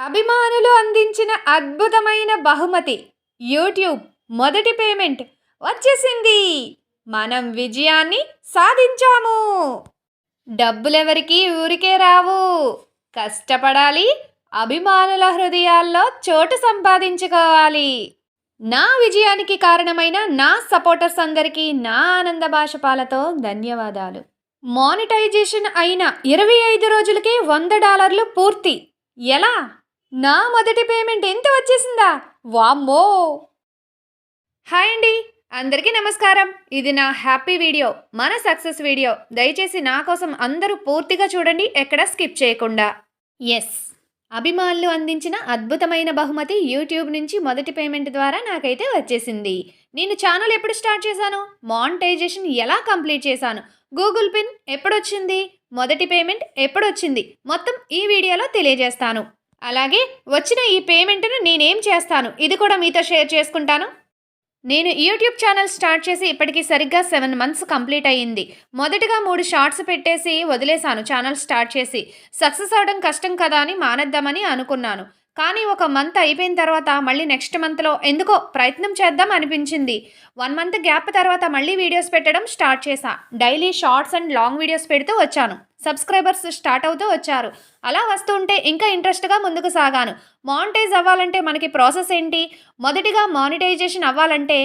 అభిమానులు అందించిన అద్భుతమైన బహుమతి యూట్యూబ్ మొదటి పేమెంట్ వచ్చేసింది. మనం విజయాన్ని సాధించాము. డబ్బులెవరికి ఊరికే రావు. కష్టపడాలి అభిమానుల హృదయాల్లో చోటు సంపాదించుకోవాలి. నా విజయానికి కారణమైన నా సపోర్టర్స్ అందరికీ నా ఆనంద భాషపాలతో ధన్యవాదాలు. మానిటైజేషన్ అయిన ఇరవై ఐదు రోజులకే వంద డాలర్లు పూర్తి. ఎలా? నా మొదటి పేమెంట్ ఎంత వచ్చేసిందా? వామ్మో! హాయ్ అండి. అందరికీ నమస్కారం. ఇది నా హ్యాపీ వీడియో మన సక్సెస్ వీడియో. దయచేసి నా కోసం అందరూ పూర్తిగా చూడండి ఎక్కడ స్కిప్ చేయకుండా. ఎస్. అభిమానులు అందించిన అద్భుతమైన బహుమతి యూట్యూబ్ నుంచి మొదటి పేమెంట్ ద్వారా నాకైతే వచ్చేసింది. నేను ఛానల్ ఎప్పుడు స్టార్ట్ చేశాను? మానిటైజేషన్ ఎలా కంప్లీట్ చేశాను? గూగుల్ పిన్ ఎప్పుడొచ్చింది? మొదటి పేమెంట్ ఎప్పుడొచ్చింది? మొత్తం ఈ వీడియోలో తెలియజేస్తాను. అలాగే వచ్చిన ఈ పేమెంట్ను నేనేం చేస్తాను? ఇది కూడా మీతో షేర్ చేసుకుంటాను. నేను యూట్యూబ్ ఛానల్ స్టార్ట్ చేసి ఇప్పటికి సరిగ్గా సెవెన్ మంత్స్ కంప్లీట్ అయ్యింది. మొదటగా మూడు షార్ట్స్ పెట్టేసి వదిలేశాను ఛానల్ స్టార్ట్ చేసి. సక్సెస్ అవడం కష్టం కదా అని మానేద్దామని అనుకున్నాను. కానీ ఒక మంత్ అయిపోయిన తర్వాత మళ్ళీ నెక్స్ట్ మంత్లో ఎందుకో ప్రయత్నం చేద్దాం అనిపించింది. వన్ మంత్ గ్యాప్ తర్వాత మళ్ళీ వీడియోస్ పెట్టడం స్టార్ట్ చేశా. Daily shorts and long videos పెడుతూ వచ్చాను. సబ్స్క్రైబర్స్ స్టార్ట్ అవుతూ వచ్చారు. అలా వస్తూ ఉంటే ఇంకా ఇంట్రెస్ట్గా ముందుకు సాగాను. మానిటైజ్ అవ్వాలంటే మనకి ప్రాసెస్ ఏంటి? మొదటిగా మానిటైజేషన్ అవ్వాలంటే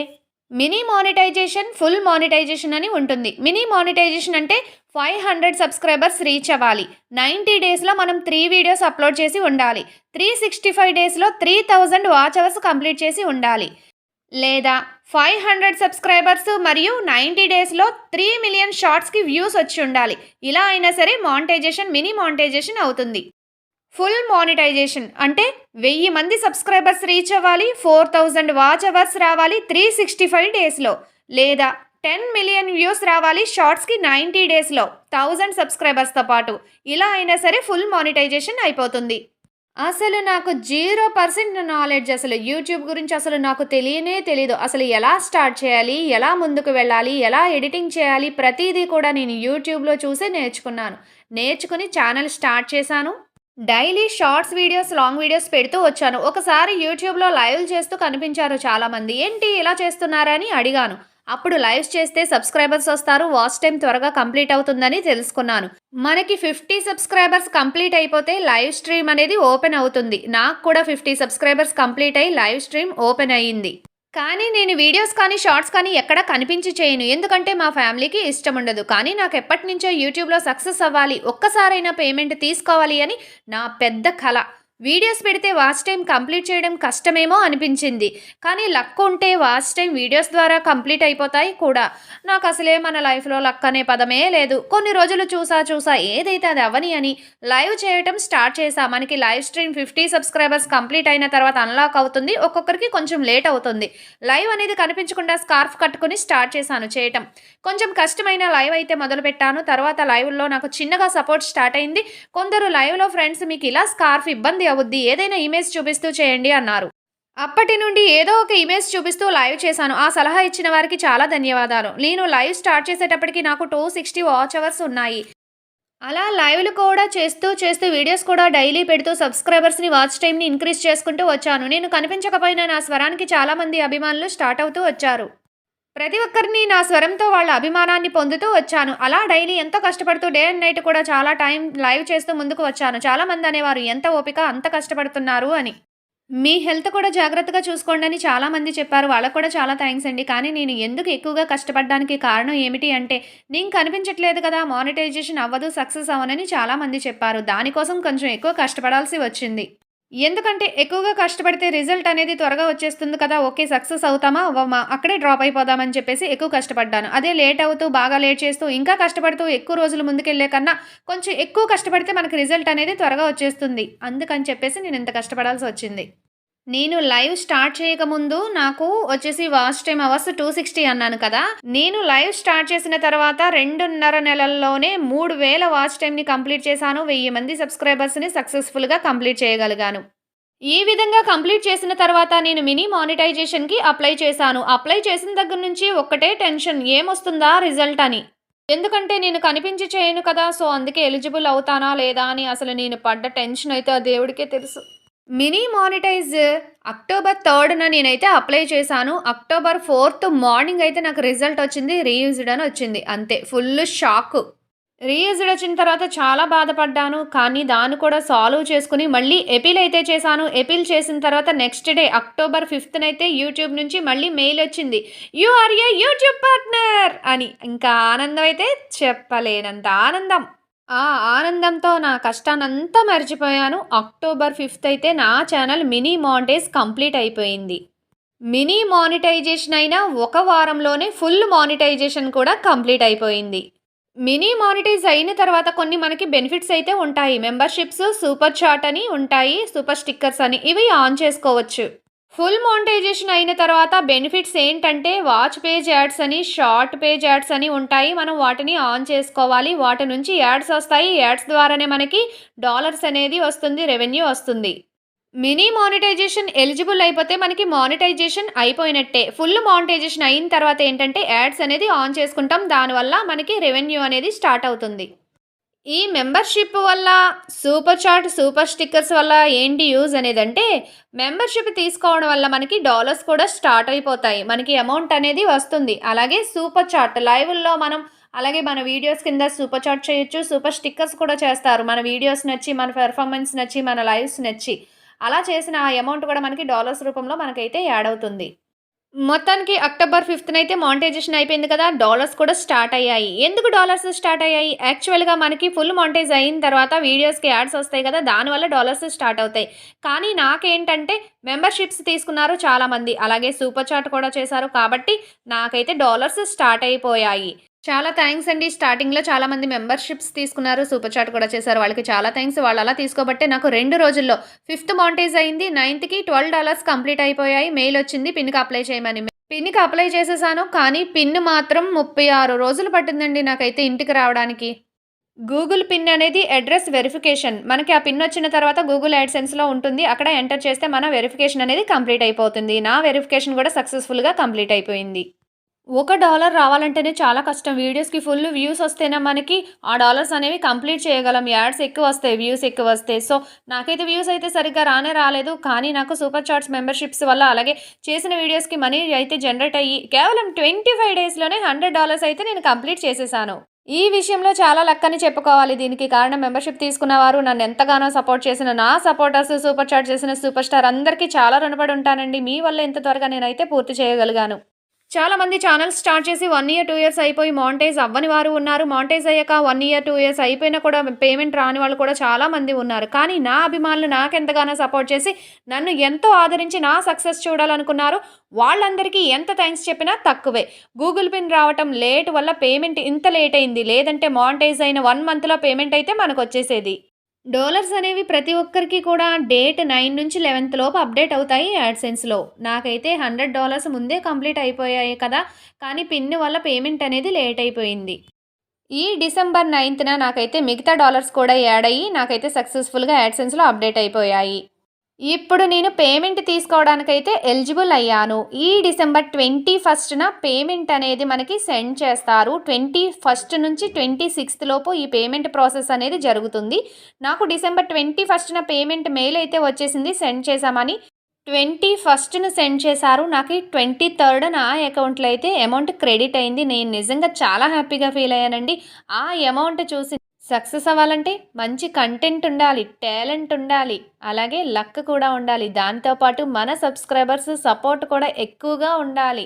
మినీ మానిటైజేషన్ ఫుల్ మానిటైజేషన్ అని ఉంటుంది. మినీ మానిటైజేషన్ అంటే ఫైవ్ హండ్రెడ్ సబ్స్క్రైబర్స్ రీచ్ అవ్వాలి. నైంటీ డేస్లో మనం త్రీ వీడియోస్ అప్లోడ్ చేసి ఉండాలి. త్రీ సిక్స్టీ ఫైవ్ డేస్లో three thousand watch hours complete చేసి ఉండాలి. లేదా ఫైవ్ హండ్రెడ్ సబ్స్క్రైబర్స్ మరియు నైంటీ డేస్లో త్రీ మిలియన్ షార్ట్స్కి వ్యూస్ వచ్చి ఉండాలి. ఇలా అయినా సరే మానిటైజేషన్ మినీ మానిటైజేషన్ అవుతుంది. ఫుల్ మానిటైజేషన్ అంటే వెయ్యి మంది సబ్స్క్రైబర్స్ రీచ్ అవ్వాలి ఫోర్ థౌజండ్ వాచ్ అవర్స్ రావాలి త్రీ సిక్స్టీ ఫైవ్ డేస్లో. లేదా టెన్ మిలియన్ వ్యూస్ రావాలి షార్ట్స్కి నైంటీ డేస్లో థౌజండ్ సబ్స్క్రైబర్స్తో పాటు. ఇలా అయినా సరే ఫుల్ మానిటైజేషన్ అయిపోతుంది. అసలు నాకు జీరో పర్సెంట్ నాలెడ్జ్ అసలు యూట్యూబ్ గురించి అసలు నాకు తెలియనే తెలీదు. అసలు ఎలా స్టార్ట్ చేయాలి? ఎలా ముందుకు వెళ్ళాలి? ఎలా ఎడిటింగ్ చేయాలి? ప్రతిదీ కూడా నేను యూట్యూబ్లో చూసే నేర్చుకున్నాను. నేర్చుకుని ఛానల్ స్టార్ట్ చేశాను. Daily shorts videos long videos పెడుతూ వచ్చాను. ఒకసారి యూట్యూబ్లో లైవ్ చేస్తూ కనిపించారు చాలామంది. ఏంటి ఇలా చేస్తున్నారని అడిగాను. అప్పుడు లైవ్స్ చేస్తే సబ్స్క్రైబర్స్ వస్తారు. వాచ్ టైం త్వరగా కంప్లీట్ అవుతుందని తెలుసుకున్నాను. మనకి ఫిఫ్టీ సబ్స్క్రైబర్స్ కంప్లీట్ అయిపోతే లైవ్ స్ట్రీమ్ అనేది ఓపెన్ అవుతుంది. నాకు కూడా ఫిఫ్టీ సబ్స్క్రైబర్స్ కంప్లీట్ అయ్యి లైవ్ స్ట్రీమ్ ఓపెన్ అయ్యింది. కానీ నేను వీడియోస్ కానీ షార్ట్స్ కానీ ఎక్కడ కనిపించి చేయను. ఎందుకంటే మా ఫ్యామిలీకి ఇష్టం ఉండదు. కానీ నాకు ఎప్పటి నుంచో యూట్యూబ్లో సక్సెస్ అవ్వాలి. ఒక్కసారైనా పేమెంట్ తీసుకోవాలి అని నా పెద్ద కళ వీడియోస్ పెడితే వాచ్ టైం కంప్లీట్ చేయడం కష్టమేమో అనిపించింది. కానీ లక్ ఉంటే వాచ్ టైం వీడియోస్ ద్వారా కంప్లీట్ అయిపోతాయి కూడా. నాకు అసలే మన లైఫ్లో లక్ అనే పదమే లేదు. కొన్ని రోజులు చూసా చూసా ఏదైతే అది అవని అని లైవ్ చేయటం స్టార్ట్ చేసా. మనకి live stream fifty subscribers complete అయిన తర్వాత అన్లాక్ అవుతుంది. ఒక్కొక్కరికి కొంచెం లేట్ అవుతుంది. లైవ్ అనేది కనిపించకుండా స్కార్ఫ్ కట్టుకుని స్టార్ట్ చేశాను చేయటం. కొంచెం కష్టమైన లైవ్ అయితే మొదలు పెట్టాను. తర్వాత లైవ్లో నాకు చిన్నగా సపోర్ట్ స్టార్ట్ అయింది. కొందరు లైవ్లో ఫ్రెండ్స్ మీకు ఇలా స్కార్ఫ్ ఇబ్బంది అవుద్ది. ఏదైనా ఇమేజ్ చూపిస్తూ చేయండి అన్నారు. అప్పటి నుండి ఏదో ఒక ఇమేజ్ చూపిస్తూ లైవ్ చేశాను. ఆ సలహా ఇచ్చిన వారికి చాలా ధన్యవాదాలు. నేను లైవ్ స్టార్ట్ చేసేటప్పటికి నాకు టూ సిక్స్టీ వాచ్ అవర్స్ ఉన్నాయి. అలా లైవ్లు కూడా చేస్తూ చేస్తూ వీడియోస్ కూడా డైలీ పెడుతూ సబ్స్క్రైబర్స్ని వాచ్ టైంని ఇంక్రీజ్ చేసుకుంటూ వచ్చాను. నేను కనిపించకపోయినా నా స్వరానికి చాలామంది అభిమానులు స్టార్ట్ అవుతూ వచ్చారు. ప్రతి ఒక్కరిని నా స్వరంతో వాళ్ళ అభిమానాన్ని పొందుతూ వచ్చాను. అలా డైలీ ఎంతో కష్టపడుతూ డే అండ్ నైట్ కూడా చాలా టైం లైవ్ చేస్తూ ముందుకు వచ్చాను. చాలామంది అనేవారు ఎంత ఓపిక అంత కష్టపడుతున్నారు అని. మీ హెల్త్ కూడా జాగ్రత్తగా చూసుకోండి అని చాలామంది చెప్పారు. వాళ్ళకు కూడా చాలా థ్యాంక్స్ అండి. కానీ నేను ఎందుకు ఎక్కువగా కష్టపడడానికి కారణం ఏమిటి అంటే నేను కనిపించట్లేదు కదా మానిటైజేషన్ అవ్వదు సక్సెస్ అవ్వనని చాలామంది చెప్పారు. దానికోసం కొంచెం ఎక్కువ కష్టపడాల్సి వచ్చింది. ఎందుకంటే ఎక్కువగా కష్టపడితే రిజల్ట్ అనేది త్వరగా వచ్చేస్తుంది కదా ఓకే సక్సెస్ అవుతామా? అవ్వమా? అక్కడే డ్రాప్ అయిపోదామని చెప్పేసి ఎక్కువ కష్టపడ్డాను. అదే లేట్ అవుతూ బాగా లేట్ చేస్తూ ఇంకా కష్టపడుతూ ఎక్కువ రోజులు ముందుకెళ్ళే కన్నా కొంచెం ఎక్కువ కష్టపడితే మనకి రిజల్ట్ అనేది త్వరగా వచ్చేస్తుంది. అందుకని చెప్పేసి నేను ఇంత కష్టపడాల్సి వచ్చింది. నేను లైవ్ స్టార్ట్ చేయకముందు నాకు వచ్చేసి watch time hours two sixty అన్నాను కదా. నేను లైవ్ స్టార్ట్ చేసిన తర్వాత రెండున్నర నెలల్లోనే మూడు వేల వాచ్ టైంని కంప్లీట్ చేశాను. వెయ్యి మంది సబ్స్క్రైబర్స్ని సక్సెస్ఫుల్గా కంప్లీట్ చేయగలిగాను. ఈ విధంగా కంప్లీట్ చేసిన తర్వాత నేను మినీ మానిటైజేషన్కి అప్లై చేశాను. అప్లై చేసిన దగ్గర నుంచి ఒక్కటే టెన్షన్ ఏమొస్తుందా రిజల్ట్ అని. ఎందుకంటే నేను కనిపించి చేయను కదా సో అందుకే ఎలిజిబుల్ అవుతానా లేదా అని అసలు నేను పడ్డ టెన్షన్ అయితే ఆ దేవుడికే తెలుసు. మినీ మానిటైజ్ అక్టోబర్ థర్డ్న నేనైతే అప్లై చేశాను. అక్టోబర్ ఫోర్త్ మార్నింగ్ అయితే నాకు రిజల్ట్ వచ్చింది రీయూజ్డ్ అని వచ్చింది. అంతే ఫుల్ షాక్. రీయూజ్డ్ వచ్చిన తర్వాత చాలా బాధపడ్డాను కానీ దాన్ని కూడా సాల్వ్ చేసుకుని మళ్ళీ ఎపిల్ అయితే చేశాను. ఎపిల్ చేసిన తర్వాత నెక్స్ట్ డే అక్టోబర్ ఫిఫ్త్న అయితే యూట్యూబ్ నుంచి మళ్ళీ మెయిల్ వచ్చింది. You are a YouTube partner అని. ఇంకా ఆనందం అయితే చెప్పలేనంత ఆనందం. ఆ ఆనందంతో నా కష్టానంతా మర్చిపోయాను. అక్టోబర్ ఫిఫ్త్ అయితే నా ఛానల్ మినీ మానిటైజ్ కంప్లీట్ అయిపోయింది. మినీ మానిటైజేషన్ అయినా ఒక వారంలోనే ఫుల్ మానిటైజేషన్ కూడా కంప్లీట్ అయిపోయింది. మినీ మానిటైజ్ అయిన తర్వాత కొన్ని మనకి బెనిఫిట్స్ అయితే ఉంటాయి. మెంబర్షిప్స్ సూపర్ చాట్ అని ఉంటాయి. సూపర్ స్టిక్కర్స్ అని ఇవి ఆన్ చేసుకోవచ్చు. ఫుల్ మోనిటైజేషన్ అయిన తర్వాత బెనిఫిట్స్ ఏంటంటే వాచ్ పేజ్ యాడ్స్ అని షార్ట్ పేజ్ యాడ్స్ అని ఉంటాయి. మనం వాటిని ఆన్ చేసుకోవాలి. వాటి నుంచి యాడ్స్ వస్తాయి. యాడ్స్ ద్వారానే మనకి డాలర్స్ అనేది వస్తుంది రెవెన్యూ వస్తుంది. మినీ మానిటైజేషన్ ఎలిజిబుల్ అయిపోతే మనకి మానిటైజేషన్ అయిపోయినట్టే. ఫుల్ మానిటైజేషన్ అయిన తర్వాత ఏంటంటే యాడ్స్ అనేది ఆన్ చేసుకుంటాం. దానివల్ల మనకి రెవెన్యూ అనేది స్టార్ట్ అవుతుంది. ఈ మెంబర్షిప్ వల్ల సూపర్ చాట్ సూపర్ స్టిక్కర్స్ వల్ల ఏంటి యూజ్ అనేది అంటే మెంబర్షిప్ తీసుకోవడం వల్ల మనకి డాలర్స్ కూడా స్టార్ట్ అయిపోతాయి. మనకి అమౌంట్ అనేది వస్తుంది. అలాగే సూపర్ చాట్ లైవ్లో మనం అలాగే మన వీడియోస్ కింద సూపర్ చాట్ చేయొచ్చు సూపర్ స్టిక్కర్స్ కూడా చేస్తారు. మన వీడియోస్ నచ్చి మన పెర్ఫార్మెన్స్ నచ్చి మన లైవ్స్ నచ్చి. అలా చేసిన ఆ అమౌంట్ కూడా మనకి డాలర్స్ రూపంలో మనకైతే యాడ్ అవుతుంది. మొత్తానికి అక్టోబర్ ఫిఫ్త్న అయితే మానిటైజేషన్ అయిపోయింది కదా డాలర్స్ కూడా స్టార్ట్ అయ్యాయి. ఎందుకు డాలర్స్ స్టార్ట్ అయ్యాయి? యాక్చువల్గా మనకి ఫుల్ మానిటైజ్ అయిన తర్వాత వీడియోస్కి యాడ్స్ వస్తాయి కదా దానివల్ల డాలర్స్ స్టార్ట్ అవుతాయి. కానీ నాకేంటంటే మెంబర్షిప్స్ తీసుకున్నారు చాలామంది. అలాగే సూపర్ చాట్ కూడా చేశారు కాబట్టి నాకైతే డాలర్స్ స్టార్ట్ అయిపోయాయి. చాలా థ్యాంక్స్ అండి. స్టార్టింగ్లో చాలా మంది మెంబర్షిప్స్ తీసుకున్నారు. సూపర్ చాట్ కూడా చేశారు. వాళ్ళకి చాలా థ్యాంక్స్ వాళ్ళు అలా తీసుకోబట్టే నాకు రెండు రోజుల్లో ఫిఫ్త్ మాంటేజ్ అయింది. నైన్త్కి ట్వెల్వ్ డాలర్స్ కంప్లీట్ అయిపోయాయి. మెయిల్ వచ్చింది. పిన్కి అప్లై చేయమని. పిన్కి అప్లై చేసేసాను. కానీ పిన్ మాత్రం ముప్పై ఆరు రోజులు పట్టిందండి నాకైతే ఇంటికి రావడానికి. గూగుల్ పిన్ అనేది అడ్రస్ వెరిఫికేషన్ మనకి ఆ పిన్ వచ్చిన తర్వాత గూగుల్ యాడ్సెన్స్లో ఉంటుంది. అక్కడ ఎంటర్ చేస్తే మన వెరిఫికేషన్ అనేది కంప్లీట్ అయిపోతుంది. నా వెరిఫికేషన్ కూడా సక్సెస్ఫుల్గా కంప్లీట్ అయిపోయింది. ఒక డాలర్ రావాలంటేనే చాలా కష్టం. వీడియోస్కి ఫుల్ వ్యూస్ వస్తేనే మనకి ఆ డాలర్స్ అనేవి కంప్లీట్ చేయగలం. యాడ్స్ ఎక్కువ వస్తాయి వ్యూస్ ఎక్కువ వస్తాయి. సో నాకైతే వ్యూస్ అయితే సరిగ్గా రానే రాలేదు. కానీ నాకు సూపర్ చార్ట్స్ మెంబర్షిప్స్ వల్ల అలాగే చేసిన వీడియోస్కి మనీ అయితే జనరేట్ అయ్యి కేవలం ట్వంటీ ఫైవ్ డేస్లోనే హండ్రెడ్ డాలర్స్ అయితే నేను కంప్లీట్ చేసేసాను. ఈ విషయంలో చాలా లక్కని చెప్పుకోవాలి. దీనికి కారణం మెంబర్షిప్ తీసుకున్న వారు నన్ను ఎంతగానో సపోర్ట్ చేసిన నా సపోర్టర్స్ సూపర్ చాట్ చేసిన సూపర్ స్టార్ అందరికీ చాలా రుణపడి ఉంటానండి. మీ వల్ల ఇంత త్వరగా నేనైతే పూర్తి చేయగలిగాను. చాలా మంది ఛానల్స్ స్టార్ట్ చేసి వన్ ఇయర్ టూ ఇయర్స్ అయిపోయి మాంటైజ్ అవ్వని వారు ఉన్నారు. మాంటైజ్ అయ్యాక వన్ ఇయర్ టూ ఇయర్స్ అయిపోయినా కూడా పేమెంట్ రాని వాళ్ళు కూడా చాలా మంది ఉన్నారు. కానీ నా అభిమానులు నాకెంతగానో సపోర్ట్ చేసి నన్ను ఎంతో ఆదరించి నా సక్సెస్ చూడాలనుకున్నారు. వాళ్ళందరికీ ఎంత థ్యాంక్స్ చెప్పినా తక్కువే. గూగుల్ పిన్ రావటం లేట్ వల్ల పేమెంట్ ఇంత లేట్ అయింది. లేదంటే మాంటైజ్ అయిన వన్ మంత్లో పేమెంట్ అయితే మనకు వచ్చేసేది. డాలర్స్ అనేవి ప్రతి ఒక్కరికి కూడా డేట్ నైన్ నుంచి లెవెన్త్ లోపు అప్డేట్ అవుతాయి యాడ్సెన్స్లో. నాకైతే హండ్రెడ్ డాలర్స్ ముందే కంప్లీట్ అయిపోయాయి కదా కానీ పిన్ వల్ల పేమెంట్ అనేది లేట్ అయిపోయింది. ఈ డిసెంబర్ నైన్త్న నాకైతే మిగతా డాలర్స్ కూడా యాడ్ అయ్యి నాకైతే సక్సెస్ఫుల్గా యాడ్సెన్స్లో అప్డేట్ అయిపోయాయి. ఇప్పుడు నేను పేమెంట్ తీసుకోవడానికైతే ఎలిజిబుల్ అయ్యాను. ఈ డిసెంబర్ ట్వంటీ ఫస్ట్న పేమెంట్ అనేది మనకి సెండ్ చేస్తారు. ట్వంటీ ఫస్ట్ నుంచి ట్వంటీ సిక్స్త్ లోపు ఈ పేమెంట్ ప్రాసెస్ అనేది జరుగుతుంది. నాకు డిసెంబర్ ట్వంటీ ఫస్ట్న పేమెంట్ మెయిల్ అయితే వచ్చేసింది సెండ్ చేశామని. ట్వంటీ ఫస్ట్ను సెండ్ చేశారు. నాకు ట్వంటీ థర్డ్ నా అకౌంట్లో అయితే అమౌంట్ క్రెడిట్ అయింది. నేను నిజంగా చాలా హ్యాపీగా ఫీల్ అయ్యానండి. ఆ అమౌంట్ చూసి సక్సెస్ అవ్వాలంటే మంచి కంటెంట్ ఉండాలి టాలెంట్ ఉండాలి అలాగే లక్ కూడా ఉండాలి. దాంతోపాటు మన సబ్స్క్రైబర్స్ సపోర్ట్ కూడా ఎక్కువగా ఉండాలి.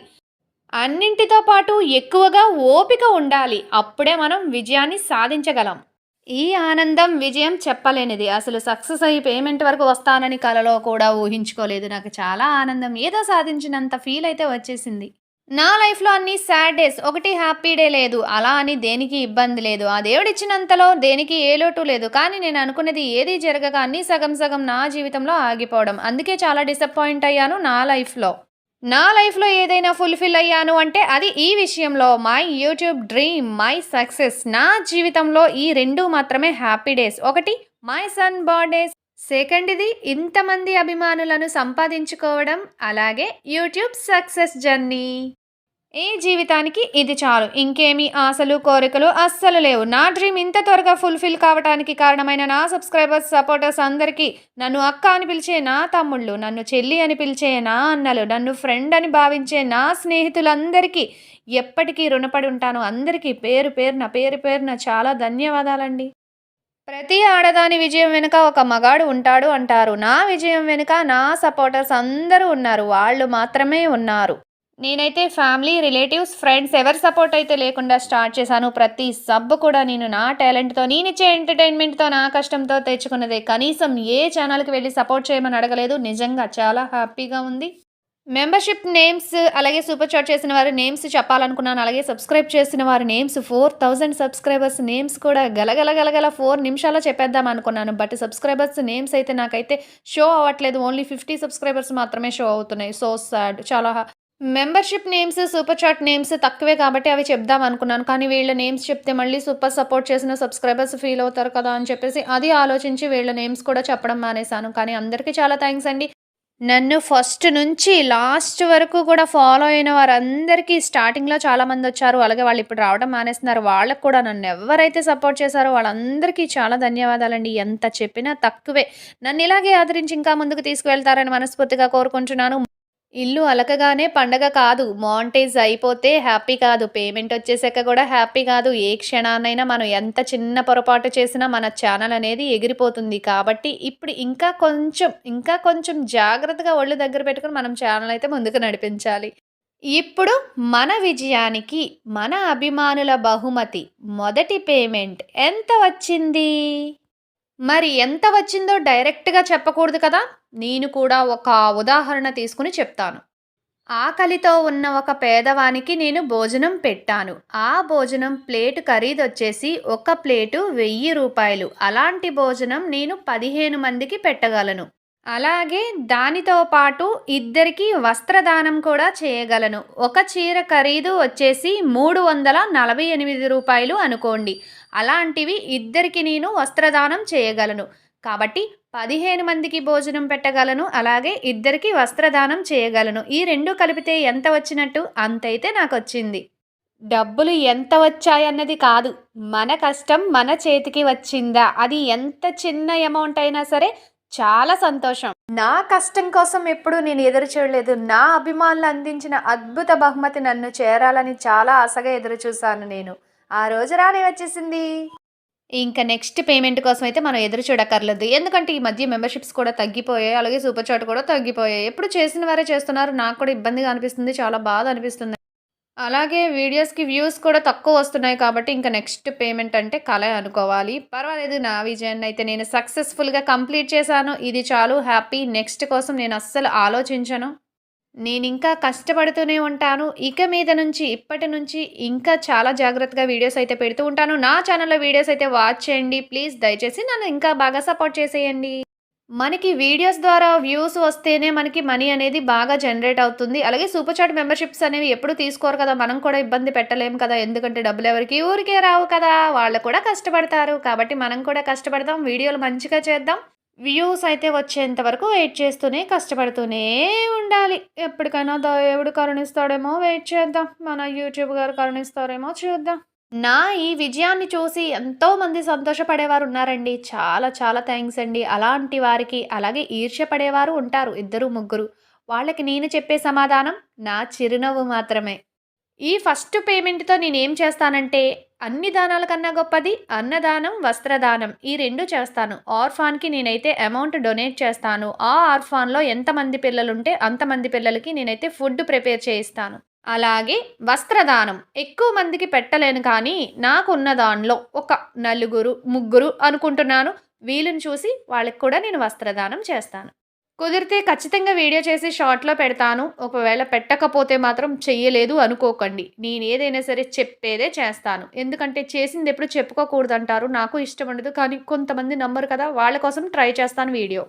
అన్నింటితో పాటు ఎక్కువగా ఓపిక ఉండాలి. అప్పుడే మనం విజయాన్ని సాధించగలం. ఈ ఆనందం విజయం చెప్పలేనిది. అసలు సక్సెస్ అయ్యి పేమెంట్ వరకు వస్తానని కలలో కూడా ఊహించుకోలేదు. నాకు చాలా ఆనందం. ఏదో సాధించినంత ఫీల్ అయితే వచ్చేసింది. నా లైఫ్లో అన్ని సాడ్ డేస్ ఒకటి హ్యాపీ డే లేదు. అలా అని దేనికి ఇబ్బంది లేదు. ఆ దేవుడు ఇచ్చినంతలో దేనికి ఏ లోటు లేదు. కానీ నేను అనుకున్నది ఏది జరగక అన్ని సగం సగం నా జీవితంలో ఆగిపోవడం. అందుకే చాలా డిసప్పాయింట్ అయ్యాను నా లైఫ్లో. నా లైఫ్లో ఏదైనా ఫుల్ఫిల్ అయ్యాను అంటే అది ఈ విషయంలో. My YouTube dream my success నా జీవితంలో ఈ రెండు మాత్రమే హ్యాపీ డేస్. ఒకటి మై సన్ బర్త్డేస్ సెకండ్ ఇది ఇంతమంది అభిమానులను సంపాదించుకోవడం అలాగే యూట్యూబ్ సక్సెస్ జర్నీ. ఈ జీవితానికి ఇది చాలు. ఇంకేమీ ఆశలు కోరికలు అస్సలు లేవు. నా డ్రీమ్ ఇంత త్వరగా ఫుల్ఫిల్ కావడానికి కారణమైన నా సబ్స్క్రైబర్స్ సపోర్టర్స్ అందరికీ నన్ను అక్క అని పిలిచే నా తమ్ముళ్ళు నన్ను చెల్లి అని పిలిచే నా అన్నలు నన్ను ఫ్రెండ్ అని భావించే నా స్నేహితులందరికీ ఎప్పటికీ రుణపడి ఉంటాను. అందరికీ పేరు పేరున పేరు పేరున చాలా ధన్యవాదాలండి. ప్రతి ఆడదాని విజయం వెనుక ఒక మగాడు ఉంటాడు అంటారు. నా విజయం వెనుక నా సపోర్టర్స్ అందరూ ఉన్నారు. వాళ్ళు మాత్రమే ఉన్నారు. నేనైతే ఫ్యామిలీ రిలేటివ్స్ ఫ్రెండ్స్ ఎవరి సపోర్ట్ అయితే లేకుండా స్టార్ట్ చేశాను. ప్రతి సబ్ కూడా నేను నా టాలెంట్తో నేనిచ్చే ఎంటర్టైన్మెంట్తో నా కష్టంతో తెచ్చుకున్నదే. కనీసం ఏ ఛానల్కి వెళ్ళి సపోర్ట్ చేయమని అడగలేదు. నిజంగా చాలా హ్యాపీగా ఉంది. మెంబర్షిప్ నేమ్స్ అలాగే సూపర్ చాట్ చేసిన వారి నేమ్స్ చెప్పాలనుకున్నాను అలాగే సబ్స్క్రైబ్ చేసిన వారి names four thousand subscribers names కూడా గలగల గలగల ఫోర్ నిమిషాల్లో చెప్పేద్దాం అనుకున్నాను. బట్ సబ్స్క్రైబర్స్ నేమ్స్ అయితే నాకైతే షో అవ్వట్లేదు. ఓన్లీ ఫిఫ్టీ సబ్స్క్రైబర్స్ మాత్రమే షో అవుతున్నాయి. సో సాడ్ చాలా membership names super chat names తక్కువే కాబట్టి అవి చెప్దాం అనుకున్నాను. కానీ వీళ్ళ నేమ్స్ చెప్తే మళ్ళీ సూపర్ సపోర్ట్ చేసిన సబ్స్క్రైబర్స్ ఫీల్ అవుతారు కదా అని చెప్పేసి అది ఆలోచించి వీళ్ళ నేమ్స్ కూడా చెప్పడం మానేశాను. కానీ అందరికీ చాలా థ్యాంక్స్ అండి. నన్ను ఫస్ట్ నుంచి లాస్ట్ వరకు కూడా ఫాలో అయిన వారందరికీ స్టార్టింగ్లో చాలామంది వచ్చారు. అలాగే వాళ్ళు ఇప్పుడు రావడం మానేస్తున్నారు. వాళ్ళకు కూడా నన్ను ఎవరైతే సపోర్ట్ చేశారో వాళ్ళందరికీ చాలా ధన్యవాదాలండి. ఎంత చెప్పినా తక్కువే. నన్ను ఇలాగే ఆదరించి ఇంకా ముందుకు తీసుకువెళ్తారని మనస్ఫూర్తిగా కోరుకుంటున్నాను. ఇల్లు అలకగానే పండగ కాదు మాంటేజ్ అయిపోతే హ్యాపీ కాదు పేమెంట్ వచ్చేసాక కూడా హ్యాపీ కాదు. ఏ క్షణాన్నైనా మనం ఎంత చిన్న పొరపాటు చేసినా మన ఛానల్ అనేది ఎగిరిపోతుంది. కాబట్టి ఇప్పుడు ఇంకా కొంచెం ఇంకా కొంచెం జాగ్రత్తగా ఒళ్ళు దగ్గర పెట్టుకుని మనం ఛానల్ అయితే ముందుకు నడిపించాలి. ఇప్పుడు మన విజయానికి మన అభిమానుల బహుమతి మొదటి పేమెంట్ ఎంత వచ్చింది? మరి ఎంత వచ్చిందో డైరెక్ట్గా చెప్పకూడదు కదా? నేను కూడా ఒక ఉదాహరణ తీసుకుని చెప్తాను. ఆకలితో ఉన్న ఒక పేదవానికి నేను భోజనం పెట్టాను. ఆ భోజనం ప్లేటు ఖరీదు వచ్చేసి ఒక ప్లేటు వెయ్యి రూపాయలు. అలాంటి భోజనం నేను పదిహేను మందికి పెట్టగలను. అలాగే దానితో పాటు ఇద్దరికి వస్త్రదానం కూడా చేయగలను. ఒక చీర ఖరీదు వచ్చేసి మూడు వందల నలభై ఎనిమిది రూపాయలు అనుకోండి. అలాంటివి ఇద్దరికి నేను వస్త్రదానం చేయగలను. కాబట్టి పదిహేను మందికి భోజనం పెట్టగలను అలాగే ఇద్దరికి వస్త్రదానం చేయగలను. ఈ రెండు కలిపితే ఎంత వచ్చినట్టు? అంతైతే నాకు వచ్చింది డబ్బులు ఎంత వచ్చాయన్నది కాదు. మన కష్టం మన చేతికి వచ్చిందా? అది ఎంత చిన్న అమౌంట్ అయినా సరే చాలా సంతోషం. నా కష్టం కోసం ఎప్పుడూ నేను ఎదురు చూడలేదు. నా అభిమానులు అందించిన అద్భుత బహుమతి నన్ను చేరాలని చాలా ఆశగా ఎదురు చూశాను నేను. ఆ రోజు రానే వచ్చేసింది. ఇంకా నెక్స్ట్ పేమెంట్ కోసం అయితే మనం ఎదురు చూడక్కర్లేదు. ఎందుకంటే ఈ మధ్య మెంబర్షిప్స్ కూడా తగ్గిపోయాయి అలాగే సూపర్ చాట్ కూడా తగ్గిపోయాయి. ఎప్పుడు చేసిన వారే చేస్తున్నారు. నాకు కూడా ఇబ్బందిగా అనిపిస్తుంది చాలా బాధ అనిపిస్తుంది. అలాగే వీడియోస్కి వ్యూస్ కూడా తక్కువ వస్తున్నాయి కాబట్టి ఇంకా నెక్స్ట్ పేమెంట్ అంటే కళ అనుకోవాలి. పర్వాలేదు నా విజయాన్ని అయితే నేను సక్సెస్ఫుల్గా కంప్లీట్ చేశాను. ఇది చాలు హ్యాపీ. నెక్స్ట్ కోసం నేను అస్సలు ఆలోచించను. నేను ఇంకా కష్టపడుతూనే ఉంటాను. ఇక మీద నుంచి ఇప్పటి నుంచి ఇంకా చాలా జాగ్రత్తగా వీడియోస్ అయితే పెడుతూ ఉంటాను. నా ఛానల్లో వీడియోస్ అయితే వాచ్ చేయండి. ప్లీజ్ దయచేసి నన్ను ఇంకా బాగా సపోర్ట్ చేసేయండి. మనకి వీడియోస్ ద్వారా వ్యూస్ వస్తేనే మనకి మనీ అనేది బాగా జనరేట్ అవుతుంది. అలాగే సూపర్ చాట్ మెంబర్షిప్స్ అనేవి ఎప్పుడు తీసుకోరు కదా. మనం కూడా ఇబ్బంది పెట్టలేము కదా. ఎందుకంటే డబ్బులు ఎవరికి ఊరికే రావు కదా. వాళ్ళు కూడా కష్టపడతారు. కాబట్టి మనం కూడా కష్టపడదాం వీడియోలు మంచిగా చేద్దాం. వ్యూస్ అయితే వచ్చేంత వరకు వెయిట్ చేస్తూనే కష్టపడుతూనే ఉండాలి. ఎప్పటికైనా దేవుడు కరుణిస్తాడేమో వెయిట్ చేద్దాం. మన యూట్యూబ్ గారు కరుణిస్తారేమో చూద్దాం. నా ఈ విజయాన్ని చూసి ఎంతోమంది సంతోషపడేవారు ఉన్నారండి. చాలా చాలా థ్యాంక్స్ అండి. అలాంటి వారికి అలాగే ఈర్ష్య పడేవారు ఉంటారు ఇద్దరు ముగ్గురు. వాళ్ళకి నేను చెప్పే సమాధానం నా చిరునవ్వు మాత్రమే. ఈ ఫస్ట్ పేమెంట్తో నేనేం చేస్తానంటే అన్ని దానాల కన్నా గొప్పది అన్నదానం వస్త్రదానం. ఈ రెండు చేస్తాను. ఆర్ఫాన్కి నేనైతే అమౌంట్ డొనేట్ చేస్తాను. ఆ ఆర్ఫాన్లో ఎంతమంది పిల్లలుంటే అంతమంది పిల్లలకి నేనైతే ఫుడ్ ప్రిపేర్ చేయిస్తాను. అలాగే వస్త్రదానం. ఎక్కువ మందికి పెట్టలేను కానీ నాకున్న దానిలో ఒక నలుగురు ముగ్గురు అనుకుంటున్నాను. వీళ్ళని చూసి వాళ్ళకి కూడా నేను వస్త్రదానం చేస్తాను. కుదిరితే ఖచ్చితంగా వీడియో చేసి షార్ట్లో పెడతాను. ఒకవేళ పెట్టకపోతే మాత్రం చెయ్యలేదు అనుకోకండి. నేను ఏదైనా సరే చెప్పేదే చేస్తాను. ఎందుకంటే చేసింది ఎప్పుడు చెప్పుకోకూడదు అంటారు నాకు ఇష్టం ఉండదు. కానీ కొంతమంది నమ్మరు కదా వాళ్ళ కోసం ట్రై చేస్తాను వీడియో.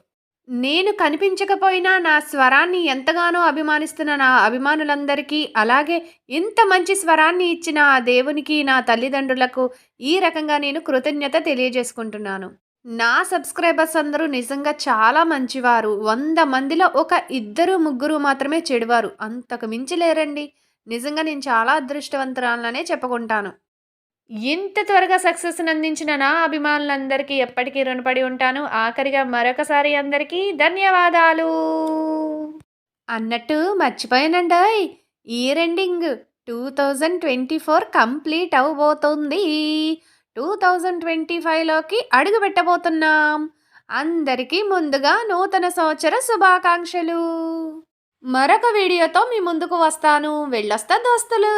నేను కనిపించకపోయినా నా స్వరాన్ని ఎంతగానో అభిమానిస్తున్న నా అభిమానులందరికీ అలాగే ఇంత మంచి స్వరాన్ని ఇచ్చిన ఆ దేవునికి నా తల్లిదండ్రులకు ఈ రకంగా నేను కృతజ్ఞత తెలియజేసుకుంటున్నాను. నా సబ్స్క్రైబర్స్ అందరూ నిజంగా చాలా మంచివారు. వంద మందిలో ఒక ఇద్దరు ముగ్గురు మాత్రమే చెడువారు. అంతకు మించి లేరండి. నిజంగా నేను చాలా అదృష్టవంతురాలనే చెప్పుకుంటాను. ఇంత త్వరగా సక్సెస్ అందించిన నా అభిమానులందరికీ ఎప్పటికీ రుణపడి ఉంటాను. ఆఖరిగా మరొకసారి అందరికీ ధన్యవాదాలు. అన్నట్టు మర్చిపోయానండోయ్. Year ending two thousand twenty four complete అవబోతుంది. టూ థౌజండ్ ట్వంటీ ఫైవ్లోకి అడుగు పెట్టబోతున్నాం అందరికీ ముందుగా నూతన సంవత్సర శుభాకాంక్షలు. మరొక వీడియోతో మీ ముందుకు వస్తాను. వెళ్ళొస్తా దోస్తులు.